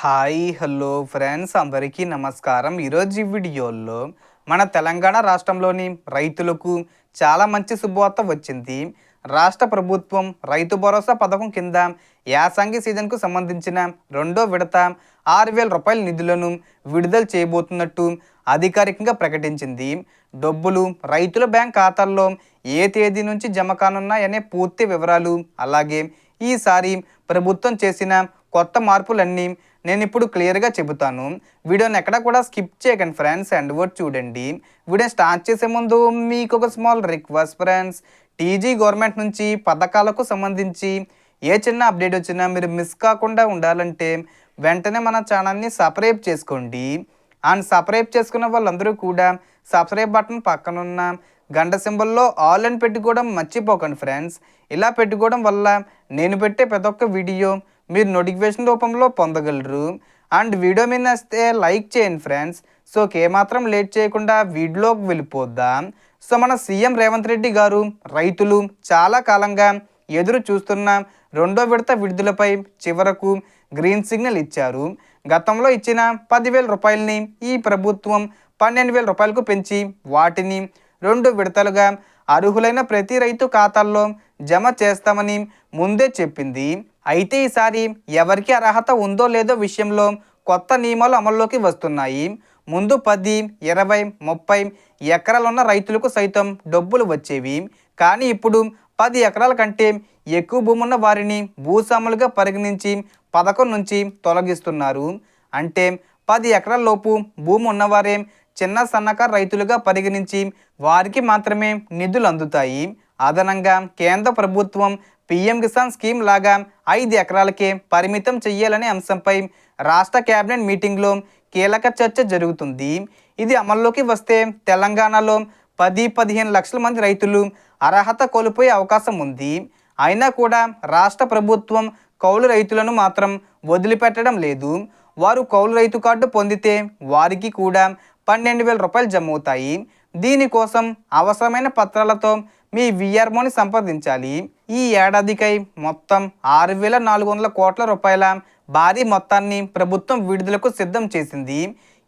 Hi hello friends. అందరికీ నమస్కారం. ఈరోజు ఈ వీడియోలో మన తెలంగాణ రాష్ట్రంలోని రైతులకు చాలా మంచి శుభవార్త వచ్చింది. రాష్ట్ర ప్రభుత్వం రైతు భరోసా పథకం కింద యాసంగి సీజన్కు సంబంధించిన రెండో విడత ఆరు వేల రూపాయల నిధులను విడుదల చేయబోతున్నట్టు అధికారికంగా ప్రకటించింది. డబ్బులు రైతుల బ్యాంక్ ఖాతాల్లో ఏ తేదీ నుంచి జమ కానున్నాయనే పూర్తి వివరాలు అలాగే ఈసారి ప్రభుత్వం చేసిన కొత్త మార్పులన్నీ నేను ఇప్పుడు క్లియర్గా చెబుతాను. వీడియోని ఎక్కడ కూడా స్కిప్ చేయకండి ఫ్రెండ్స్ అండ్ వర్డ్ చూడండి. వీడియో స్టార్ట్ చేసే ముందు మీకు ఒక small request friends. TG government నుంచి పథకాలకు సంబంధించి ఏ చిన్న అప్డేట్ వచ్చినా మీరు మిస్ కాకుండా ఉండాలంటే వెంటనే మన ఛానల్ని సబ్స్క్రైబ్ చేసుకోండి. అండ్ సబ్స్క్రైబ్ చేసుకున్న వాళ్ళందరూ కూడా సబ్స్క్రైబ్ బటన్ పక్కనున్న గంట సింబల్లో ఆల్ అని పెట్టుకోవడం మర్చిపోకండి ఫ్రెండ్స్. ఇలా పెట్టుకోవడం వల్ల నేను పెట్టే ప్రతి ఒక్క వీడియో మీరు నోటిఫికేషన్ రూపంలో పొందగలరు. అండ్ వీడియో మీద వస్తే లైక్ చేయండి ఫ్రెండ్స్ సో ఏమాత్రం లేట్ చేయకుండా వీడియోకి వెళ్ళిపోద్దాం. సో మన సీఎం రేవంత్ రెడ్డి గారు రైతులు చాలా కాలంగా ఎదురు చూస్తున్న రెండో విడత విడుదలపై చివరకు గ్రీన్ సిగ్నల్ ఇచ్చారు. గతంలో ఇచ్చిన పదివేల రూపాయలని ఈ ప్రభుత్వం పన్నెండు వేల రూపాయలకు పెంచి వాటిని రెండు విడతలుగా అర్హులైన ప్రతి రైతు ఖాతాల్లో జమ చేస్తామని ముందే చెప్పింది. అయితే ఈసారి ఎవరికి అర్హత ఉందో లేదో విషయంలో కొత్త నియమాలు అమల్లోకి వస్తున్నాయి. ముందు పది ఇరవై ముప్పై ఎకరాలున్న రైతులకు సైతం డబ్బులు వచ్చేవి. కానీ ఇప్పుడు పది ఎకరాల కంటే ఎక్కువ భూమి ఉన్న వారిని భూస్వాములుగా పరిగణించి పథకం నుంచి తొలగిస్తున్నారు. అంటే పది ఎకరాల లోపు భూమి ఉన్నవారే చిన్న సన్నకారు రైతులుగా పరిగణించి వారికి మాత్రమే నిధులు అందుతాయి. అదనంగా కేంద్ర ప్రభుత్వం పిఎం కిసాన్ స్కీమ్ లాగా ఐదు ఎకరాలకే పరిమితం చేయాలనే అంశంపై రాష్ట్ర కేబినెట్ మీటింగ్లో కీలక చర్చ జరుగుతుంది. ఇది అమల్లోకి వస్తే తెలంగాణలో పది పదిహేను లక్షల మంది రైతులు అర్హత కోల్పోయే అవకాశం ఉంది. అయినా కూడా రాష్ట్ర ప్రభుత్వం కౌలు రైతులను మాత్రం వదిలిపెట్టడం లేదు. వారు కౌలు రైతు కార్డు పొందితే వారికి కూడా పన్నెండు వేల రూపాయలు జమ అవుతాయి. దీనికోసం అవసరమైన పత్రాలతో మీ విఆర్మోని సంప్రదించాలి. ఈ ఏడాదికై మొత్తం ఆరు వేల నాలుగు వందల కోట్ల రూపాయల భారీ మొత్తాన్ని ప్రభుత్వం విడుదలకు సిద్ధం చేసింది.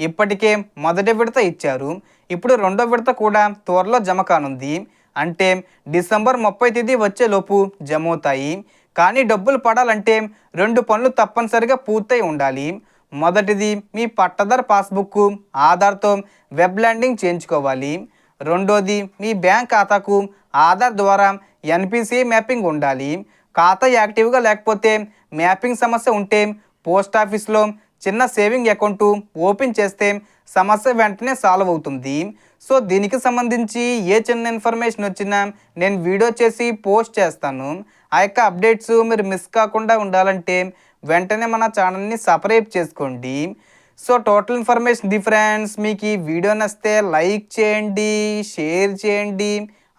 ఇప్పటికే మొదటి విడత ఇచ్చారు. ఇప్పుడు రెండో విడత కూడా త్వరలో జమ కానుంది. అంటే డిసెంబర్ ముప్పై తేదీ వచ్చేలోపు జమ అవుతాయి కానీ డబ్బులు పడాలంటే రెండు పనులు తప్పనిసరిగా పూర్తయి ఉండాలి. మొదటిది మీ పట్టదారు పాస్బుక్ ఆధార్తో వెబ్ ల్యాండింగ్ చేయించుకోవాలి. రెండోది మీ బ్యాంక్ ఖాతాకు ఆధార్ ద్వారా ఎన్పిసి మ్యాపింగ్ ఉండాలి. ఖాతా యాక్టివ్గా లేకపోతే మ్యాపింగ్ సమస్య ఉంటే పోస్ట్ ఆఫీస్లో చిన్న సేవింగ్ అకౌంట్ ఓపెన్ చేస్తే సమస్య వెంటనే సాల్వ్ అవుతుంది. సో దీనికి సంబంధించి ఏ చిన్న ఇన్ఫర్మేషన్ వచ్చినా నేను వీడియో చేసి పోస్ట్ చేస్తాను. ఆ యొక్క అప్డేట్స్ మీరు మిస్ కాకుండా ఉండాలంటే వెంటనే మన ఛానల్ని సపరేట్ చేసుకోండి. సో టోటల్ ఇన్ఫర్మేషన్ డిఫరెన్స్ మీకు ఈ వీడియో నచ్చితే లైక్ చేయండి షేర్ చేయండి.